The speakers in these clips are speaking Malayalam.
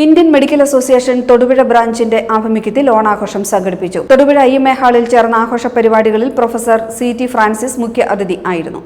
ഇന്ത്യൻ മെഡിക്കൽ അസോസിയേഷൻ തൊടുപുഴ ബ്രാഞ്ചിന്റെ ആഭിമുഖ്യത്തിൽ ഓണാഘോഷം സംഘടിപ്പിച്ചു. തൊടുപുഴ ഐ എം എ ഹാളിൽ ചേർന്ന ആഘോഷ പരിപാടികളിൽ പ്രൊഫസർ സി ടി ഫ്രാൻസിസ് മുഖ്യ അതിഥി ആയിരുന്നു.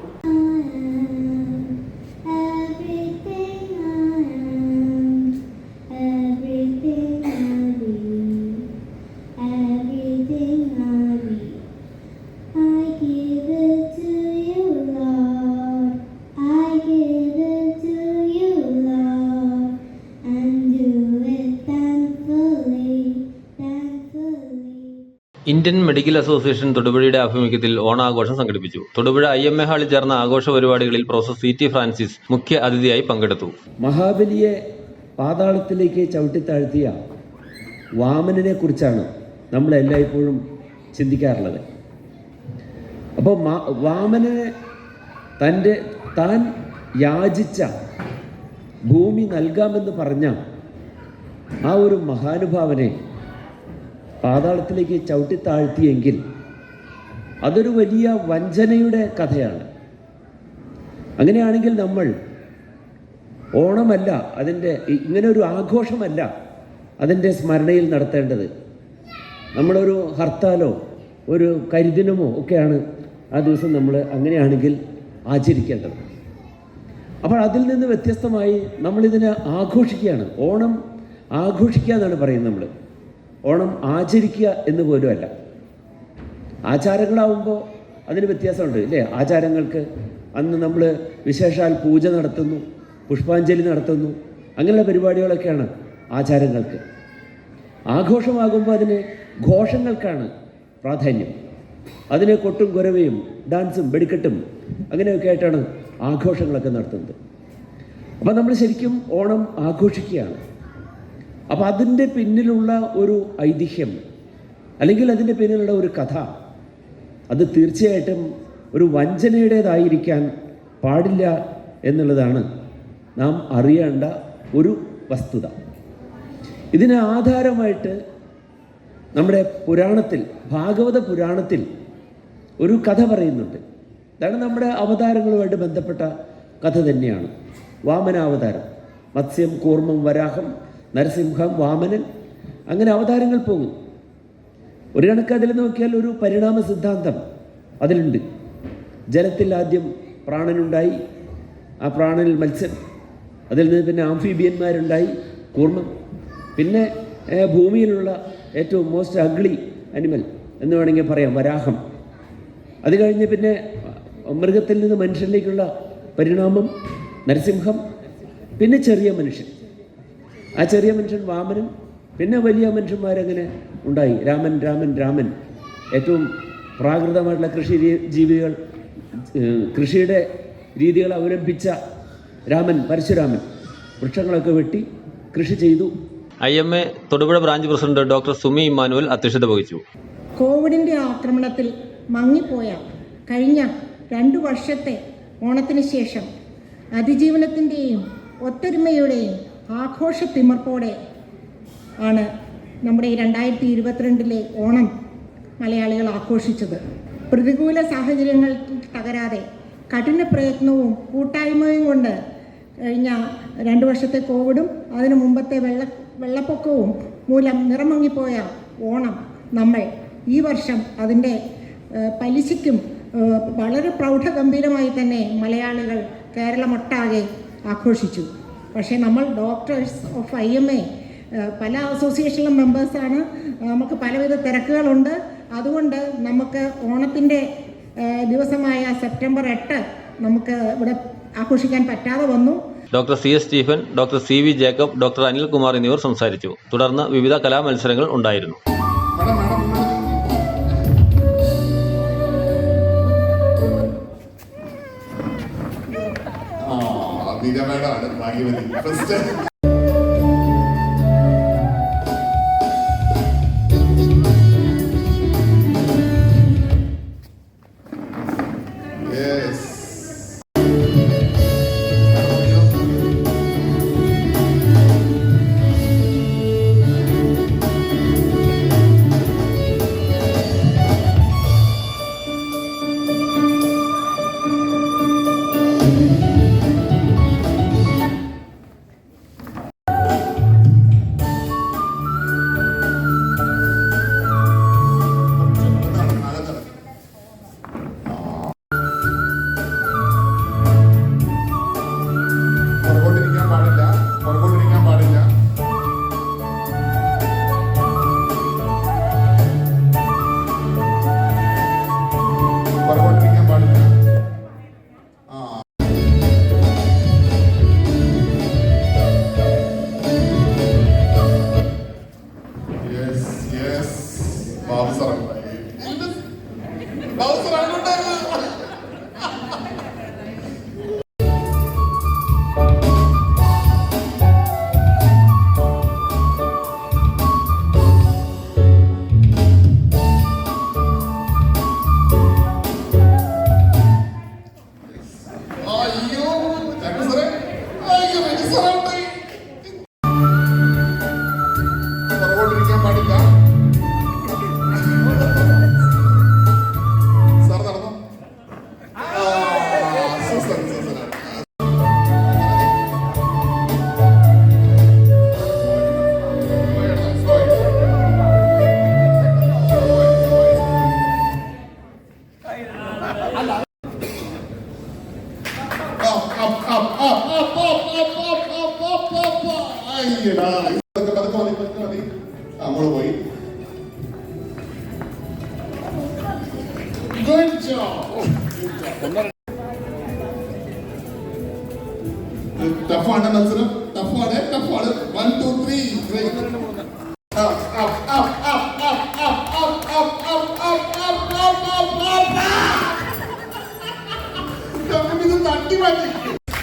ഇന്ത്യൻ മെഡിക്കൽ അസോസിയേഷൻ തൊടുപുഴയുടെ ആഭിമുഖ്യത്തിൽ ഓണാഘോഷം സംഘടിപ്പിച്ചു. തൊടുപുഴ ഐ എം എ ഹാളിൽ ചേർന്ന ആഘോഷ പരിപാടികളിൽ പ്രൊഫസർ സി ടി ഫ്രാൻസിസ് മുഖ്യ അതിഥിയായി പങ്കെടുത്തു. മഹാബലിയെ പാതാളത്തിലേക്ക് ചവിട്ടിത്താഴ്ത്തിയ വാമനെ കുറിച്ചാണ് നമ്മൾ എല്ലായ്പ്പോഴും ചിന്തിക്കാറുള്ളത്. അപ്പോൾ വാമനെ തന്റെ താൻ യാചിച്ച ഭൂമി നൽകാമെന്ന് പറഞ്ഞ ആ ഒരു മഹാനുഭാവനെ പാതാളത്തിലേക്ക് ചവിട്ടിത്താഴ്ത്തിയെങ്കിൽ അതൊരു വലിയ വഞ്ചനയുടെ കഥയാണ്. അങ്ങനെയാണെങ്കിൽ നമ്മൾ ഓണമല്ല അതിന്റെ ഇങ്ങനെ ഒരു ആഘോഷമല്ല അതിന്റെ സ്മരണയിൽ നടത്തേണ്ടത്. നമ്മളൊരു ഹർത്താലോ ഒരു കരിദിനമോ ഒക്കെയാണ് ആ ദിവസം നമ്മൾ അങ്ങനെയാണെങ്കിൽ ആചരിക്കേണ്ടത്. അപ്പോൾ അതിൽ നിന്ന് വ്യത്യസ്തമായി നമ്മളിതിനെ ആഘോഷിക്കുകയാണ്. ഓണം ആഘോഷിക്കുക എന്നാണ് പറയുന്നത് നമ്മൾ. ഓണം ആചരിക്കുക എന്ന് പോലും അല്ല. ആചാരങ്ങളാവുമ്പോൾ അതിന് വ്യത്യാസമുണ്ട് ഇല്ലേ? ആചാരങ്ങൾക്ക് അന്ന് നമ്മൾ വിശേഷാൽ പൂജ നടത്തുന്നു പുഷ്പാഞ്ജലി നടത്തുന്നു അങ്ങനെയുള്ള പരിപാടികളൊക്കെയാണ് ആചാരങ്ങൾക്ക്. ആഘോഷമാകുമ്പോൾ അതിന് ഘോഷങ്ങൾക്കാണ് പ്രാധാന്യം. അതിന് കൊട്ടും കുരവയും ഡാൻസും വെടിക്കെട്ടും അങ്ങനെയൊക്കെ ആയിട്ടാണ് ആഘോഷങ്ങളൊക്കെ നടത്തുന്നത്. അപ്പം നമ്മൾ ശരിക്കും ഓണം ആഘോഷിക്കുകയാണ്. അപ്പം അതിന്റെ പിന്നിലുള്ള ഒരു ഐതിഹ്യം അല്ലെങ്കിൽ അതിന്റെ പിന്നിലുള്ള ഒരു കഥ അത് തീർച്ചയായിട്ടും ഒരു വഞ്ചനയുടേതായിരിക്കാൻ പാടില്ല എന്നുള്ളതാണ് നാം അറിയേണ്ട ഒരു വസ്തുത. ഇതിന് ആധാരമായിട്ട് നമ്മുടെ പുരാണത്തിൽ ഭാഗവത പുരാണത്തിൽ ഒരു കഥ പറയുന്നുണ്ട്. അതാണ് നമ്മുടെ അവതാരങ്ങളുമായിട്ട് ബന്ധപ്പെട്ട കഥ തന്നെയാണ്. വാമനാവതാരം മത്സ്യം കൂർമ്മം വരാഹം നരസിംഹം വാമനൻ അങ്ങനെ അവതാരങ്ങൾ പോകും. ഒരു കണക്ക് അതിൽ നോക്കിയാൽ ഒരു പരിണാമ സിദ്ധാന്തം അതിലുണ്ട്. ജലത്തിൽ ആദ്യം പ്രാണനുണ്ടായി ആ പ്രാണനിൽ മത്സ്യം അതിൽ നിന്ന് പിന്നെ ആംഫീബിയന്മാരുണ്ടായി കൂർമ്മം പിന്നെ ഭൂമിയിലുള്ള ഏറ്റവും മോസ്റ്റ് അഗ്ലി അനിമൽ എന്ന് വേണമെങ്കിൽ പറയാം വരാഹം. അത് കഴിഞ്ഞ് പിന്നെ മൃഗത്തിൽ നിന്ന് മനുഷ്യനിലേക്കുള്ള പരിണാമം നരസിംഹം പിന്നെ ചെറിയ മനുഷ്യൻ. ആ ചെറിയ മനുഷ്യൻ വാമനും പിന്നെ വലിയ മനുഷ്യന്മാരങ്ങനെ ഉണ്ടായി. രാമൻ രാമൻ രാമൻ. ഏറ്റവും പ്രാകൃതമായിട്ടുള്ള കൃഷി ജീവികൾ കൃഷിയുടെ രീതികൾ അവലംബിച്ച രാമൻ പരശുരാമൻ. വൃക്ഷങ്ങളൊക്കെ വെട്ടി കൃഷി ചെയ്തു. I M A Thodupuzha branch president doctor Sumi Emmanuel അധ്യക്ഷത വഹിച്ചു. കോവിഡിന്റെ ആക്രമണത്തിൽ മങ്ങിപ്പോയ കഴിഞ്ഞ രണ്ടു വർഷത്തെ ഓണത്തിന് ശേഷം അതിജീവനത്തിന്റെയും ഒത്തൊരുമയുടെയും ആഘോഷത്തിമർപ്പോടെ ആണ് നമ്മുടെ ഈ രണ്ടായിരത്തി ഇരുപത്തിരണ്ടിലെ ഓണം മലയാളികൾ ആഘോഷിച്ചത്. പ്രതികൂല സാഹചര്യങ്ങൾ തകരാതെ കഠിന പ്രയത്നവും കൂട്ടായ്മയും കൊണ്ട് കഴിഞ്ഞ രണ്ട് വർഷത്തെ കോവിഡും അതിനു മുമ്പത്തെ വെള്ള വെള്ളപ്പൊക്കവും മൂലം നിറമങ്ങിപ്പോയ ഓണം നമ്മൾ ഈ വർഷം അതിന്റെ പലിശയ്ക്കും വളരെ പ്രൗഢഗംഭീരമായി തന്നെ മലയാളികൾ കേരളമൊട്ടാകെ ആഘോഷിച്ചു. പക്ഷേ നമ്മൾ doctors of I M A പല അസോസിയേഷനിലും മെമ്പേഴ്സാണ് നമുക്ക് പലവിധ തിരക്കുകളുണ്ട്. അതുകൊണ്ട് നമുക്ക് ഓണത്തിന്റെ ദിവസമായ സെപ്റ്റംബർ എട്ട് നമുക്ക് ഇവിടെ ആഘോഷിക്കാൻ പറ്റാതെ വന്നു. Doctor C S Stephen doctor C V Jacob doctor Anilkumar എന്നിവർ സംസാരിച്ചു. തുടർന്ന് വിവിധ കലാമത്സരങ്ങൾ ഉണ്ടായിരുന്നു. മേഡമാണ് ഭാഗ്യവതി. ഫസ്റ്റ്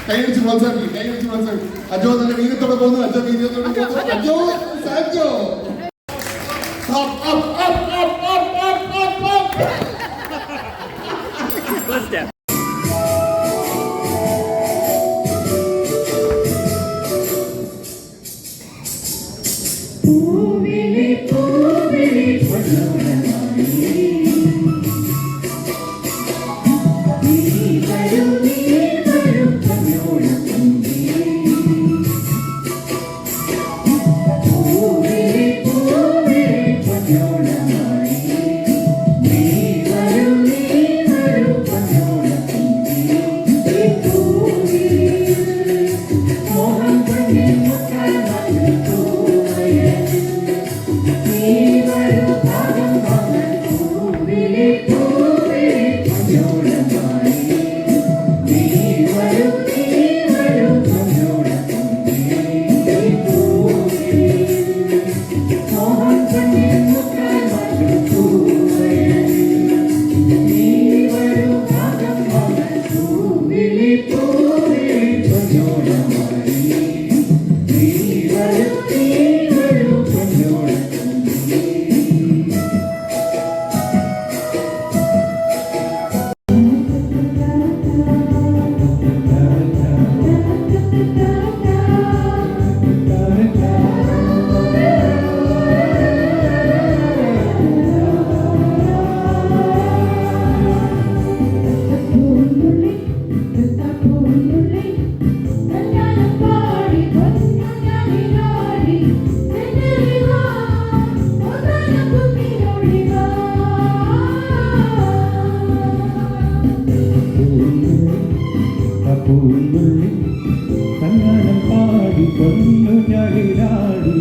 കൈവച്ച് പ്രോത്സാഹിപ്പിക്കും കൈവച്ച് പ്രോത്സാഹിപ്പിക്കും. അജോ നല്ല വീര്യത്തോടെ പോകുന്നു അജോ വീര്യത്തോടെ പോകുന്നു. Ajo. Sajo നീരാടി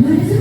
What is it?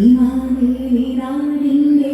ഈ നാടിന്റെ നാടിന്റെ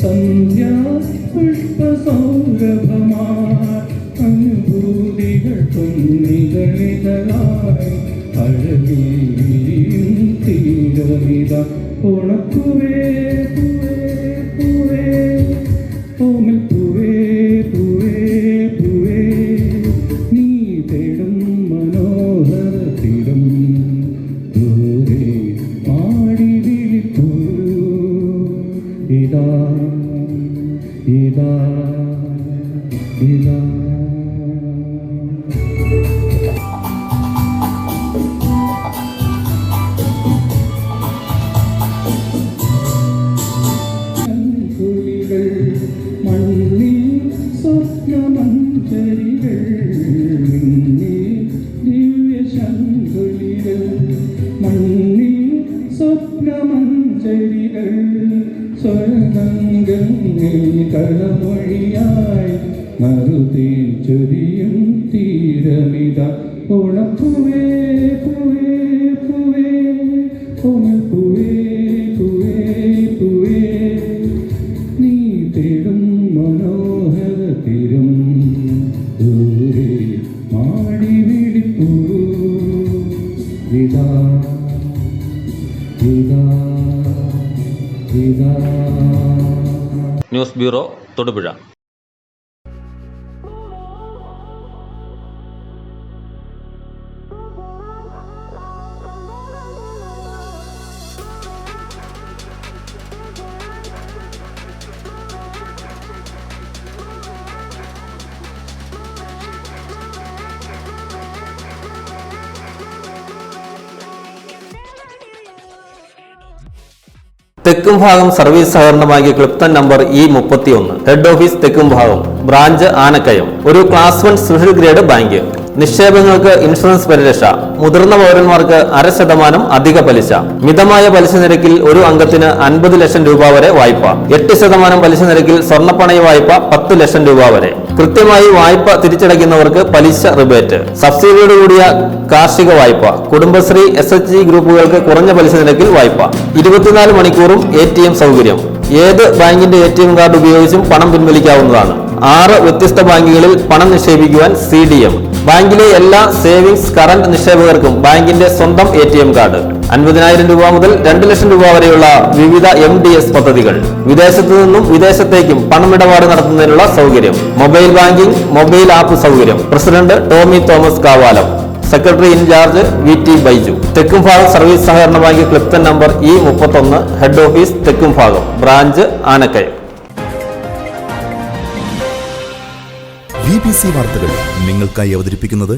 സന്ധ്യാ പുഷ്പ സൗരഭമായി അനുഭൂതികൾ പൊന്നികളിതളായി അഴകീയും തീരമിത ഉണക്കുവേ ബ്യൂറോ തൊടുപുഴ തെക്കും ഭാഗം സർവീസ് സഹകരണ ക്ലിപ്തൻ നമ്പർ ഇ മുപ്പത്തിയൊന്ന്. Head office Thekkumbhagam branch Anakkayam. ഒരു class one special grade bank. നിക്ഷേപങ്ങൾക്ക് insurance പരിരക്ഷ. മുതിർന്ന പൗരന്മാർക്ക് അര ശതമാനം അധിക പലിശ. മിതമായ പലിശ നിരക്കിൽ ഒരു അംഗത്തിന് അൻപത് ലക്ഷം രൂപ വരെ വായ്പ. എട്ട് ശതമാനം പലിശ നിരക്കിൽ സ്വർണപ്പണയ വായ്പ പത്ത് ലക്ഷം രൂപ വരെ. കൃത്യമായി വായ്പ തിരിച്ചടയ്ക്കുന്നവർക്ക് പലിശ റിബേറ്റ്. സബ്സിഡിയോട് കൂടിയ കാർഷിക വായ്പ. കുടുംബശ്രീ എസ് എച്ച് ജി ഗ്രൂപ്പുകൾക്ക് കുറഞ്ഞ പലിശ നിരക്കിൽ വായ്പ. ഇരുപത്തിനാല് മണിക്കൂറും എ ടി എം സൗകര്യം. ഏത് ബാങ്കിന്റെ എ ടി എം കാർഡ് ഉപയോഗിച്ചും പണം പിൻവലിക്കാവുന്നതാണ്. ആറ് വ്യത്യസ്ത ബാങ്കുകളിൽ പണം നിക്ഷേപിക്കുവാൻ സി ഡി എം ബാങ്കിലെ എല്ലാ സേവിങ്സ് കറന്റ് നിക്ഷേപകർക്കും ബാങ്കിന്റെ സ്വന്തം എ കാർഡ്. അൻപതിനായിരം രൂപ മുതൽ രണ്ട് ലക്ഷം രൂപ വരെയുള്ള വിവിധ എം ഡി എസ് പദ്ധതികൾ. വിദേശത്തു നിന്നും വിദേശത്തേക്കും പണമിടപാട് നടത്തുന്നതിനുള്ള സൗകര്യം. മൊബൈൽ ബാങ്കിംഗ് മൊബൈൽ ആപ്പ് സൗകര്യം. President Tomy Thomas Kavalam. Secretary in charge V T Baiju. Thekkumbhagam service സഹകരണ ബാങ്ക് ക്ലിപ്തൻ നമ്പർ ഇ മുപ്പത്തൊന്ന് head office Thekkumbhagam branch Anakkayam. B C വാർത്തകൾ നിങ്ങൾക്കായി അവതരിപ്പിക്കുന്നത്